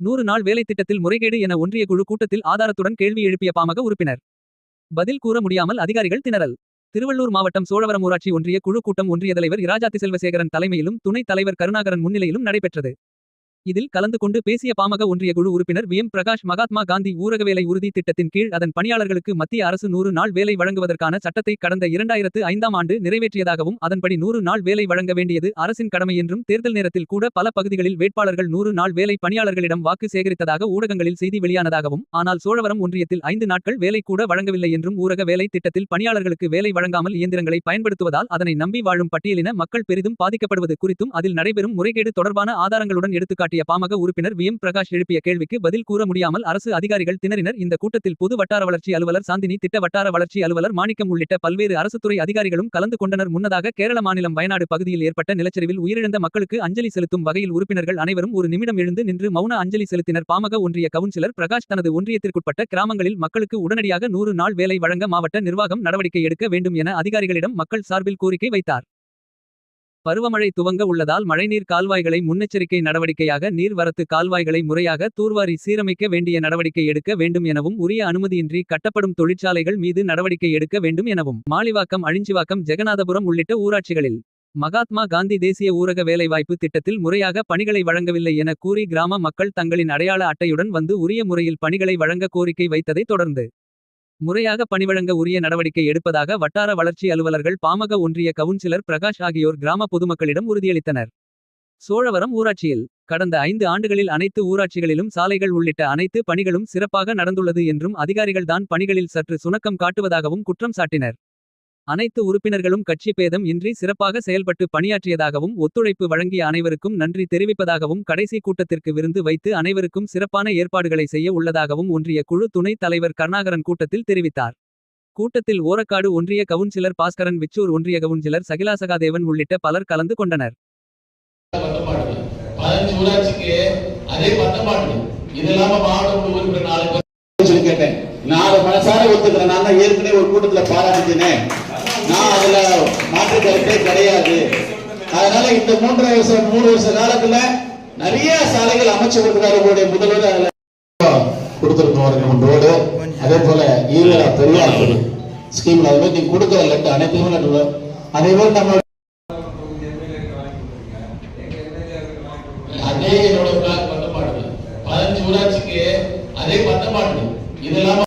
நூறு நாள் வேலை திட்டத்தில் முறைகேடு என ஒன்றிய குழு கூட்டத்தில் ஆதாரத்துடன் கேள்வி எழுப்பிய பாமக உறுப்பினர். பதில் கூற முடியாமல் அதிகாரிகள் திணறல். திருவள்ளூர் மாவட்டம் சோழவரம் ஊராட்சி ஒன்றிய குழு கூட்டம் ஒன்றிய தலைவர் இராஜாத்தி செல்வசேகரன் தலைமையிலும் துணைத் தலைவர் கருணாகரன் முன்னிலையிலும் நடைபெற்றது. இதில் கலந்து கொண்டு பேசிய பாமக ஒன்றிய குழு உறுப்பினர் வி எம் பிரகாஷ் மகாத்மா காந்தி ஊரக வேலை உறுதி திட்டத்தின் கீழ் அதன் பணியாளர்களுக்கு மத்திய அரசு நூறு நாள் வேலை வழங்குவதற்கான சட்டத்தை கடந்த இரண்டாயிரத்து ஐந்தாம் ஆண்டு நிறைவேற்றியதாகவும் அதன்படி நூறு நாள் வேலை வழங்க வேண்டியது அரசின் கடமை என்றும் தேர்தல் நேரத்தில் கூட பல பகுதிகளில் வேட்பாளர்கள் நூறு நாள் வேலை பணியாளர்களிடம் வாக்கு சேகரித்ததாக ஊடகங்களில் செய்தி வெளியானதாகவும் ஆனால் சோழவரம் ஒன்றியத்தில் ஐந்து நாட்கள் வேலை கூட வழங்கவில்லை என்றும் ஊரக வேலை திட்டத்தில் பணியாளர்களுக்கு வேலை வழங்காமல் இயந்திரங்களை பயன்படுத்துவதால் அதனை நம்பி வாழும் பட்டியலின மக்கள் பெரிதும் பாதிக்கப்படுவது குறித்தும் அதில் நடைபெறும் முறைகேடு தொடர்பான ஆதாரங்களுடன் எடுத்துக்காட்டிய பாமக உறுப்பினர் வி எம் பிரகாஷ் எழுப்பிய கேள்விக்கு பதில் கூற முடியாமல் அரசு அதிகாரிகள் திணறினர். இந்த கூட்டத்தில் பொது வட்டார வளர்ச்சி அலுவலர் சாந்தினி திட்ட வட்டார வளர்ச்சி அலுவலர் மாணிக்கம் உள்ளிட்ட பல்வேறு அரசுத்துறை அதிகாரிகளும் கலந்து கொண்டனர். முன்னதாக கேரள மாநிலம் வயநாடு பகுதியில் ஏற்பட்ட நிலச்சரிவில் உயிரிழந்த மக்களுக்கு அஞ்சலி செலுத்தும் வகையில் உறுப்பினர்கள் அனைவரும் ஒரு நிமிடம் எழுந்து நின்று மௌன அஞ்சலி செலுத்தினர். பாமக ஒன்றிய கவுன்சிலர் பிரகாஷ் தனது ஒன்றியத்திற்குட்பட்ட கிராமங்களில் மக்களுக்கு உடனடியாக நூறு நாள் வேலை வழங்க மாவட்ட நிர்வாகம் நடவடிக்கை எடுக்க வேண்டும் என அதிகாரிகளிடம் மக்கள் சார்பில் கோரிக்கை வைத்தார். பருவமழை துவங்க உள்ளதால் மழைநீர் கால்வாய்களை முன்னெச்சரிக்கை நடவடிக்கையாக நீர்வரத்து கால்வாய்களை முறையாக தூர்வாரி சீரமைக்க வேண்டிய நடவடிக்கை எடுக்க வேண்டும் எனவும் உரிய அனுமதியின்றி கட்டப்படும் தொழிற்சாலைகள் மீது நடவடிக்கை எடுக்க வேண்டும் எனவும். மாலிவாக்கம் அழிஞ்சிவாக்கம் ஜெகநாதபுரம் உள்ளிட்ட ஊராட்சிகளில் மகாத்மா காந்தி தேசிய ஊரக வேலைவாய்ப்பு திட்டத்தில் முறையாக பணிகளை வழங்கவில்லை என கூறி கிராம மக்கள் தங்களின் அடையாள அட்டையுடன் வந்து உரிய முறையில் பணிகளை வழங்க கோரிக்கை வைத்ததைத் தொடர்ந்து முறையாக பணிவழங்க உரிய நடவடிக்கை எடுப்பதாக வட்டார வளர்ச்சி அலுவலர்கள் பாமக ஒன்றிய கவுன்சிலர் பிரகாஷ் ஆகியோர் கிராம பொதுமக்களிடம் உறுதியளித்தனர். சோழவரம் ஊராட்சியில் கடந்த ஐந்து ஆண்டுகளில் அனைத்து ஊராட்சிகளிலும் சாலைகள் உள்ளிட்ட அனைத்து பணிகளும் சிறப்பாக நடந்துள்ளது என்றும் அதிகாரிகள்தான் பணிகளில் சற்று சுணக்கம் காட்டுவதாகவும் குற்றம் சாட்டினர். அனைத்து உறுப்பினர்களும் கட்சி பேதம் இன்றி சிறப்பாக செயல்பட்டு பணியாற்றியதாகவும் ஒத்துழைப்பு வழங்கிய அனைவருக்கும் நன்றி தெரிவிப்பதாகவும் கடைசி கூட்டத்திற்கு விருந்து வைத்து அனைவருக்கும் சிறப்பான ஏற்பாடுகளை செய்ய உள்ளதாகவும் ஒன்றிய குழு துணைத் தலைவர் கருணாகரன் கூட்டத்தில் தெரிவித்தார். கூட்டத்தில் ஓரக்காடு ஒன்றிய கவுன்சிலர் பாஸ்கரன் விச்சூர் ஒன்றிய கவுன்சிலர் சகிலாசகாதேவன் உள்ளிட்ட பலர் கலந்து கொண்டனர். நாலு மனசார ஒத்துக்கிறேன். நான் ஏற்கனவே ஒரு கூட்டத்துல பாராட்டினேன். நான் அதுல மாற்று கருத்தே கிடையாது. அதனால இந்த மூன்றரை வருஷம் மூணு வருஷ காலத்துல நிறைய சாலைகள் அமைச்சு கொடுக்கிறாரு உங்களுடைய முதல்வர். அதுல ரோடு. அதே போல ஈரலா பெரியார் ஸ்கீம் அது மாதிரி நீங்க கொடுக்கிற லெட்டர் அனைத்தையுமே அதே மாதிரி நம்ம அதே என்னோட பிளாக் பண்ண மாட்டேன் பதினஞ்சு ஊராட்சிக்கு அதே பண்ண மாட்டேங்குது இது இல்லாம